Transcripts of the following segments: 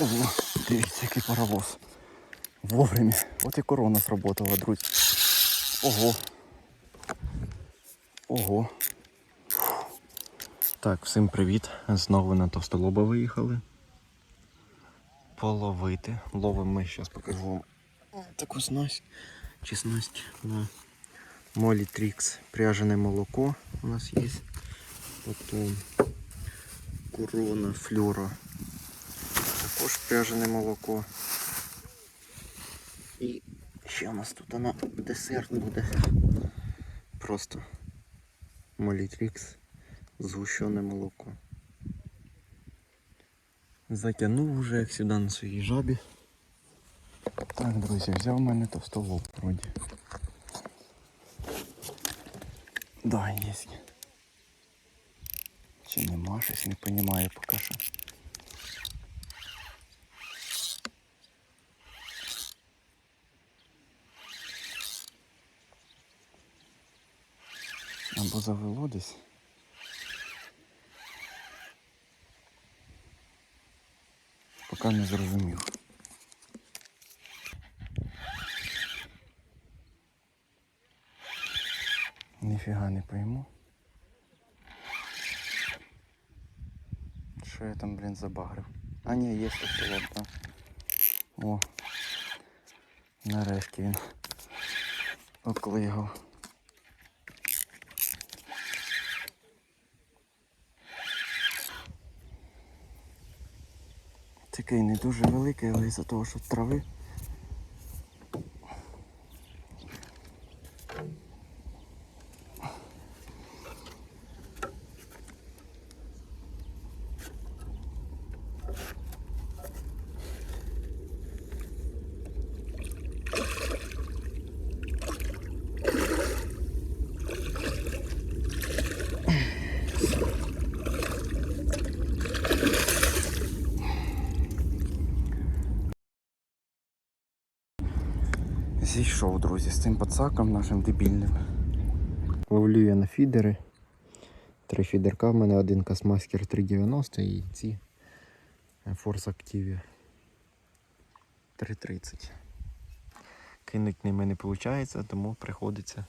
Ого, дивіться, який паровоз. Вовремя. От і корона сработала, друзі. Ого. Ого. Так, всім привіт. Знову на товстолоба виїхали. Половити. Ловимо ми, зараз покажу вам таку снасть. Чи на Молі Трікс. Пряжене молоко у нас є. Потім корона флюра. Також пряжене молоко. І ще у нас тут вона десерт буде. Просто Молітрікс згущене молоко. Затягнув вже як сюди на своїй жабі. Так, друзі, взяв у мене товстолоб вроді. Да, є. Чи нема, щось не розумію поки що. Або завело десь. Поки не зрозумів. Ніфіга не пойму. Що я там, блін, забагрив? А ні, є столоб, так. О. Нарешті він оклигав. Такий не дуже великий, але із-за того, що трави. Зійшов, друзі, з цим пацаком нашим дебільним. Ловлю я на фідери. Три фідерка в мене, один Касмаскер 390 і ці Force Active 330. Кинуть ними не виходить, тому приходиться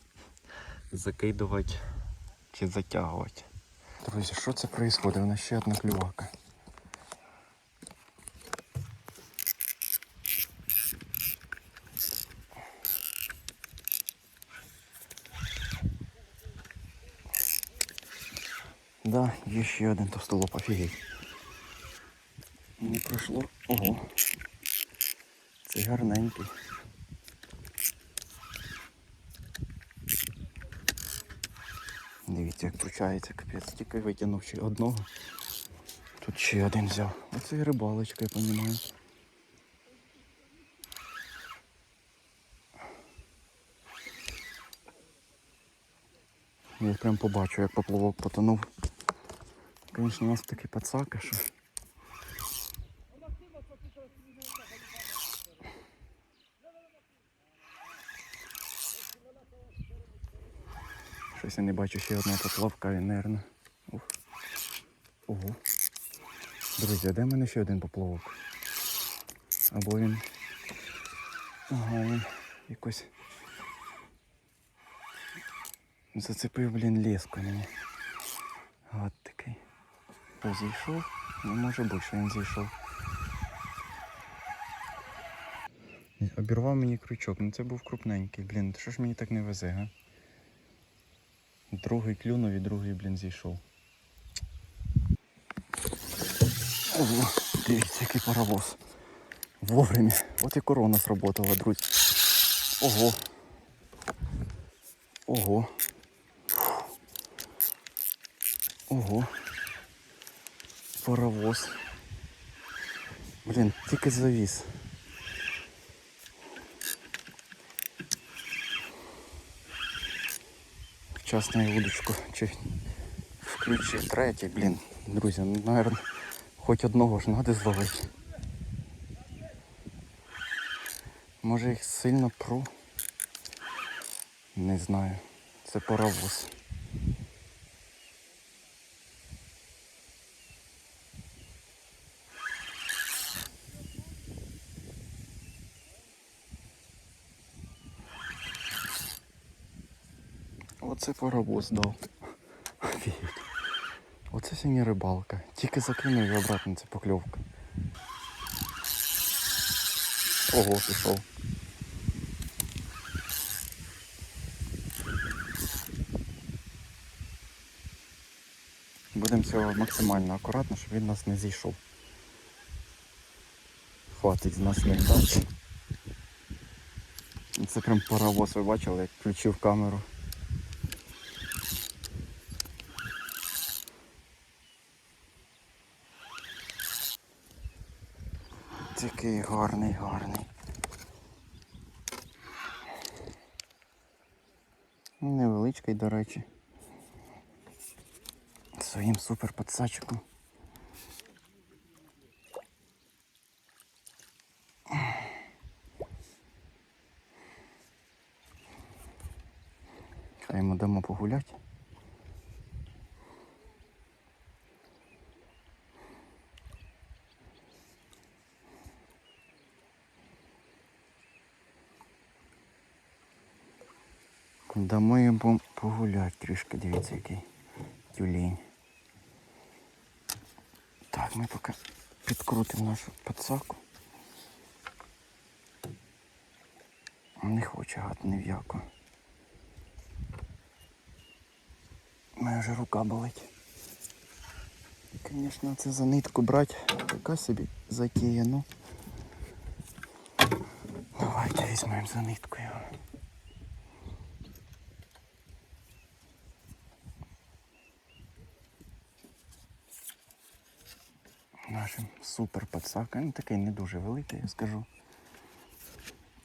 закидувати чи затягувати. Друзі, що це відбувається? У нас ще одна клювака. Да, є ще один товстолоб, офігеть. Не пройшло. Ого. Це гарненький. Дивіться, як вручається капець. Тільки витягнув ще одного. Тут ще один взяв. Оце і рибалочка, я розумію. Я прям побачу, як поплавок потонув. Звісно, у нас такі пацаки, що. Щось я не бачу ще одного поплавка, він, наверное. Ого. Друзі, а де в мене ще один поплавок? Або він. Ага, він якось. Зацепив, блін, леску мені. От такий. Що, зійшов? Не може бути, що він зійшов. Обірвав мені крючок, ну це був крупненький, блін, що ж мені так не везе, га? Другий клюнув і другий, блін, зійшов. Ого, дивіться, який паровоз. Вовремя. От і корона сработала, друзі. Ого. Ого. Ого. Паровоз. Блін, тільки завіс. Вчасно я удочку чи включив третій, блін. Друзі, ну, наверное, хоч одного ж треба зловити. Може їх сильно пру. Не знаю. Це паровоз. Оце паровоз дав. Оце сьогодні рибалка. Тільки закинув і обратно це покльовка. Ого, пішов. Будемо цього максимально акуратно, щоб він нас не зійшов. Хватить з нас не невдач. Це прям паровоз, ви бачили, як включив камеру. Такий гарний, гарний. Невеличкий, до речі. Своїм супер подсачиком. Хай йому дамо погуляти. Дамо йому погуляти трішки, дивіться який тюлень. Так, ми поки підкрутимо нашу подсаку. Не хоче гад ні в яку. Мене вже рука болить. Звісно, це за нитку брати така собі затія, ну. Давайте візьмемо за нитку його. Нашим супер подсака. Він такий не дуже великий, я скажу.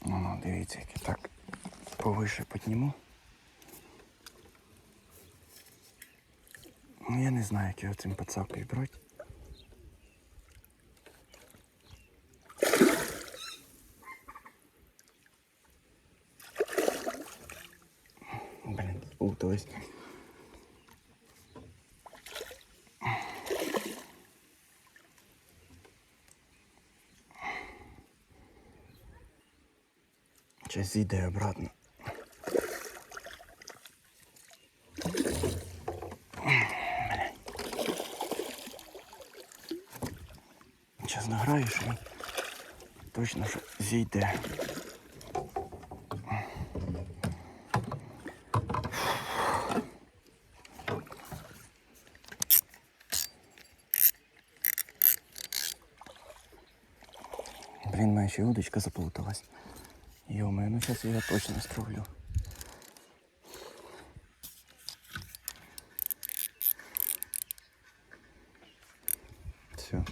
Ну, ну дивіться, який так повише підніму. Ну, я не знаю, як його цим подсакою брати. Блін, спуталась. Сейчас зійде обратно. Зараз награєш і точно що зійде. Блін, моя ще удочка заплуталась. Ё-моё, ну сейчас я её точно скровлю. Все.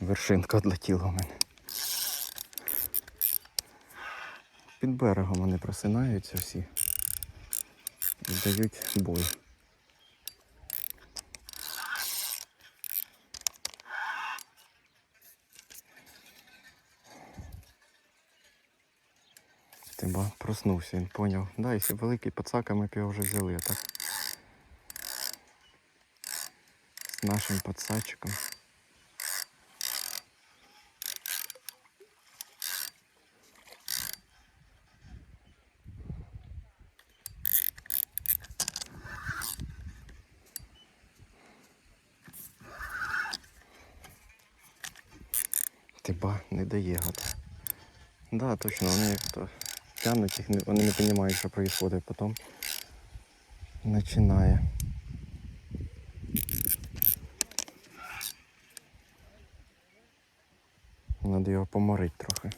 Вершинка отлетіла у мене. Під берегом вони просинаються всі і дають бой. Тиба проснувся, він поняв. Да, якщо великий пацака, ми б його вже взяли, так. З нашим пацачиком. Тиба не дає гад. Да, точно, вони як то тянуть їх, вони не розуміють, що відбувається, потім починає. Надо його поморити трохи.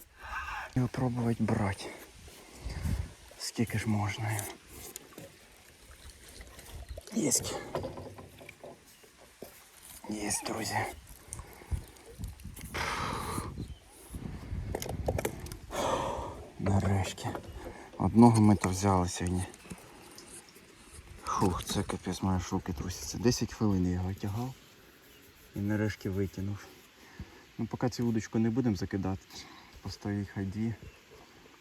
Його пробувати брати. Скільки ж можна. Єсть. Єсть, друзі. Нарешті. Одного ми то взяли сьогодні. Фух, це капець має шоки трусяться. 10 хвилин я його тягав і нарешті витягнув. Ну поки цю удочку не будемо закидати. Постоїть ході,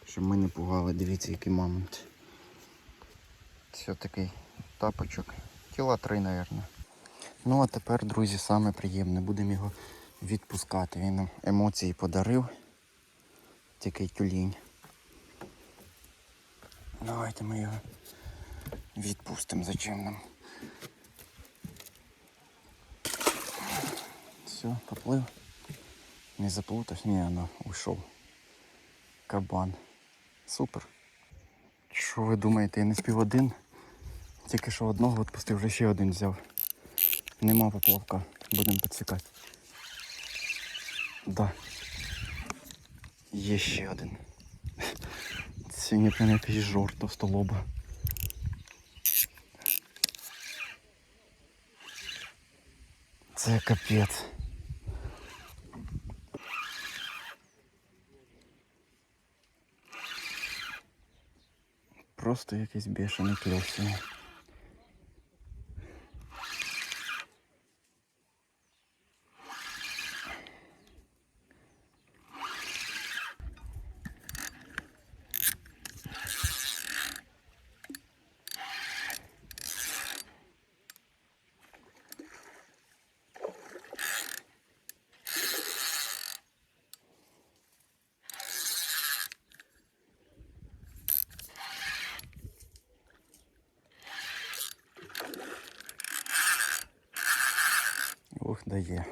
щоб ми не пугали. Дивіться, який мамонт. Все такий тапочок. Кіла три, мабуть. Ну а тепер, друзі, саме приємне. Будемо його відпускати. Він нам емоції подарив. Такий тюлінь. Давайте ми його відпустимо. Зачем нам? Все, поплив. Не заплутався. Ні, ну, уйшов. Кабан. Супер. Що ви думаєте, я не спів один? Тільки що одного відпустив, вже ще один взяв. Нема поплавка. Будемо підсікати. Да. Є ще один. Сьогодні прям якийсь жорт товстолоба. Це капець. Просто якийсь бешений кльов сьогодні. Дає.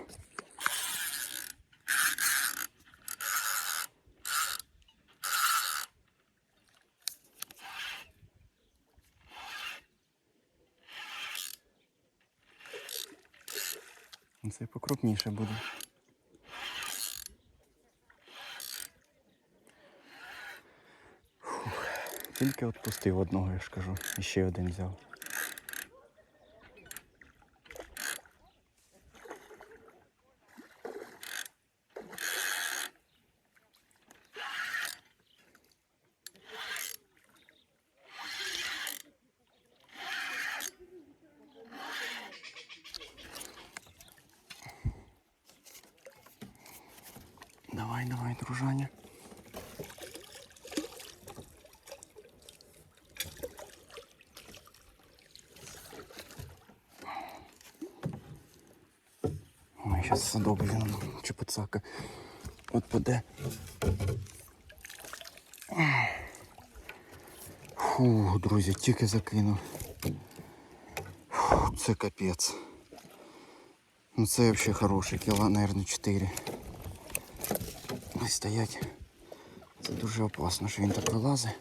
Ну, Це покрупніше буде. Фух. Тільки відпустив одного, я ж кажу, і ще один взяв. Давай, давай, дружаня. Ой, сейчас садок, блин, чепуцака. От паде. Фу, друзі, тільки закинув. Фу, це капець. Ну це взагалі хороший, кіла, наверное, 4. Ось стоять. Це дуже опасно, що він так вилазить.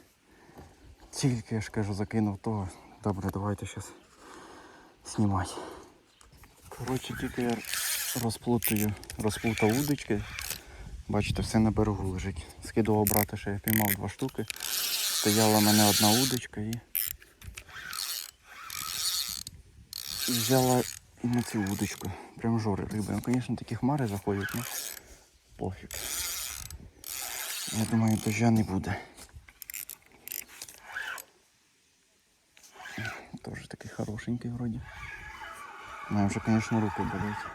Тільки я ж кажу, закинув того. Добре, давайте зараз знімати. Коротше, тільки я розплутаю, розплутав удочки. Бачите, все на берегу лежить. Скидував брата, що я піймав два штуки. Стояла в мене одна удочка і. Взяла і на цю удочку. Прям жори риби. Ну, звісно, такі хмари заходять, ну пофіг. Я думаю, дождя не буде. Тоже такий хорошенький вроді. У мене вже, звісно, руки болять.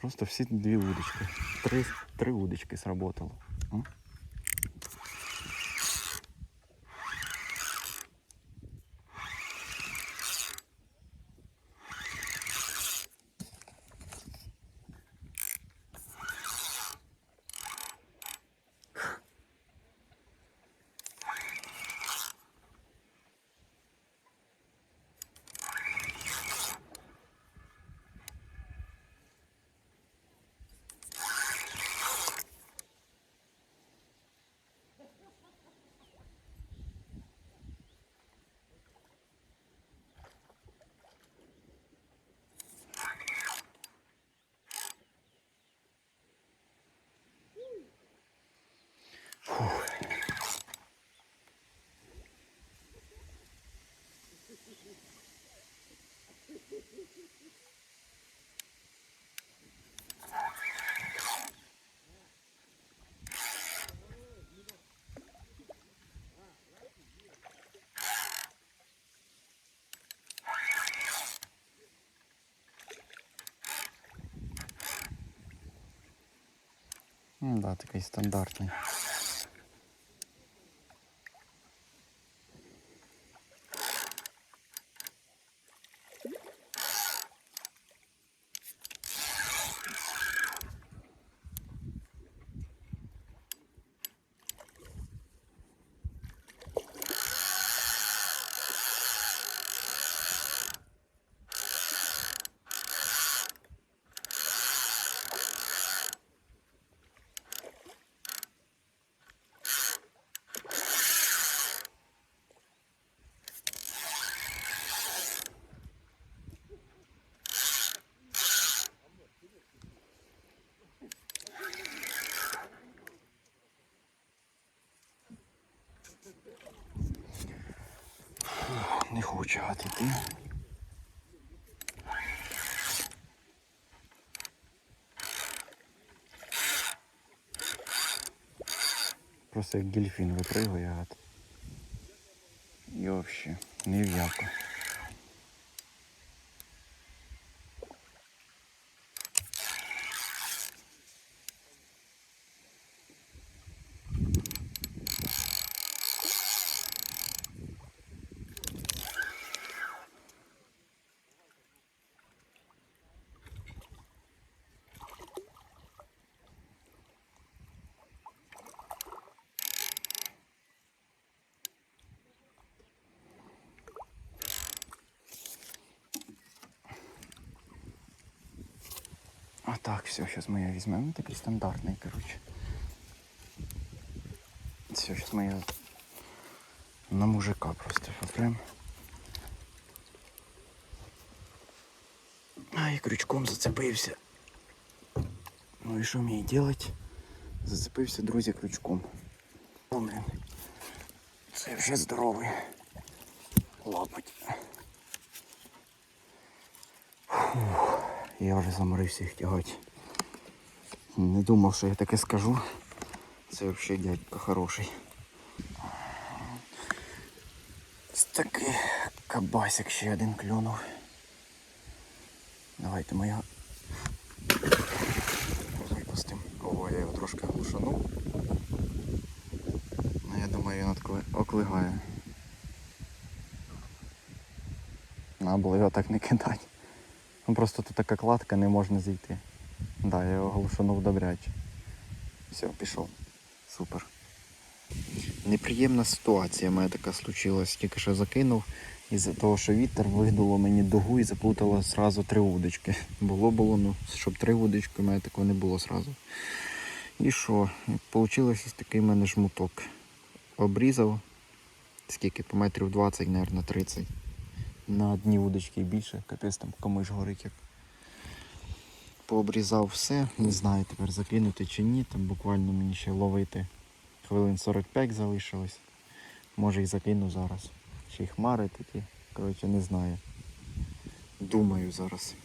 Просто всі дві удочки. Три, три удочки сработало. Да, такий стандартний. Почати йти. Просто як дельфін випригує гад. І взагалі, ні в А так, все, сейчас мы ее возьмем. Ну, такой стандартный, короче. Все, сейчас мы ее на мужика просто попрем. А, і крючком зацепився. Ну і що мені делать? Зацепився, друзі, крючком. О, блін. Це вже здоровий. Лапать. Фух, я вже заморився їх тягати. Не думав, що я таке скажу. Це взагалі дядько хороший. Такий кабасик ще один клюнув. Давайте ми його випустимо. Ого, я його трошки глушанув. Ну я думаю, він откли- оклигає. Надо було його так не кидати. Ну просто тут така кладка, не можна зійти. Да, я його глушанув добряче. Все, пішов. Супер. Неприємна ситуація мене така случилась. Тільки що закинув. Із-за того, що вітер видуло мені дугу і заплутало зразу три удочки. Було було, ну, щоб три удочки, у мене такого не було зразу. І що? Получилось ось такий в мене жмуток. Обрізав. Скільки? По метрів 20, мабуть, 30. На одні удочки і більше. Капець там комиш горить як. Пообрізав все. Не знаю тепер закинути чи ні. Там буквально мені ще ловити. Хвилин 45 залишилось. Може і закину зараз. Ще й хмари такі. Коротше, не знаю. Думаю зараз.